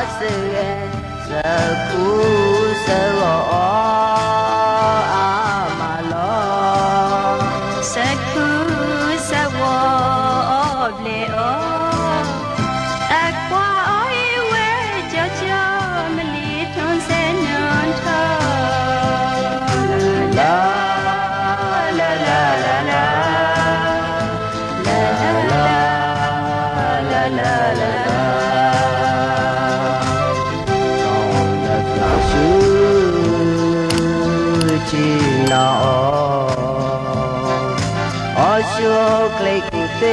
towards the end. Cool. ছিল অশোক লেখুতে